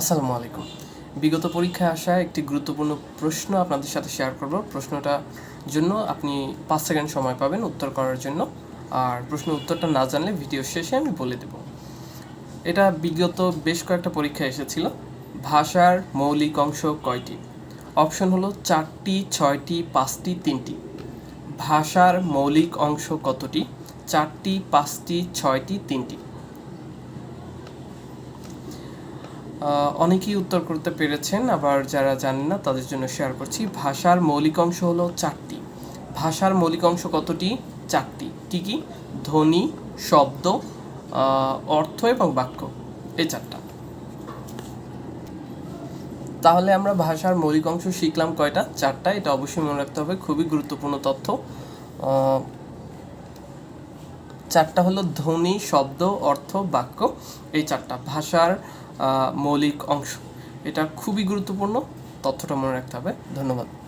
আসসালামু আলাইকুম। বিগত পরীক্ষায় আসা একটি গুরুত্বপূর্ণ প্রশ্ন আপনাদের সাথে শেয়ার করব। প্রশ্নটা জন্য আপনি পাঁচ সেকেন্ড সময় পাবেন উত্তর করার জন্য। আর প্রশ্নের উত্তরটা না জানলে ভিডিও শেষে আমি বলে দেব। এটা বিগত বেশ কয়েকটা পরীক্ষায় এসেছিল। ভাষার মৌলিক অংশ কয়টি? অপশন হলো চারটি, ছয়টি, পাঁচটি, তিনটি। ভাষার মৌলিক অংশ কতটি? চারটি, পাঁচটি, ছয়টি, তিনটি। অনেকেই উত্তর করতে পেরেছেন, আবার যারা জানেন না তাদের জন্য শেয়ার করছি। ভাষার মৌলিক অংশ হলো চারটি। ভাষার মৌলিক অংশ কতটি? চারটি। কি কি? ধ্বনি, শব্দ অর্থ এবং বাক্য। এই চারটা। তাহলে আমরা ভাষার মৌলিক অংশ শিখলাম কয়টা? চারটা। এটা অবশ্যই মনে রাখতে হবে। খুবই গুরুত্বপূর্ণ তথ্য। চারটা হলো ধ্বনি, শব্দ, অর্থ, বাক্য। এই চারটা। ভাষার মৌলিক অংশ। এটা খুবই গুরুত্বপূর্ণ তথ্যটা মনে রাখতে হবে। ধন্যবাদ।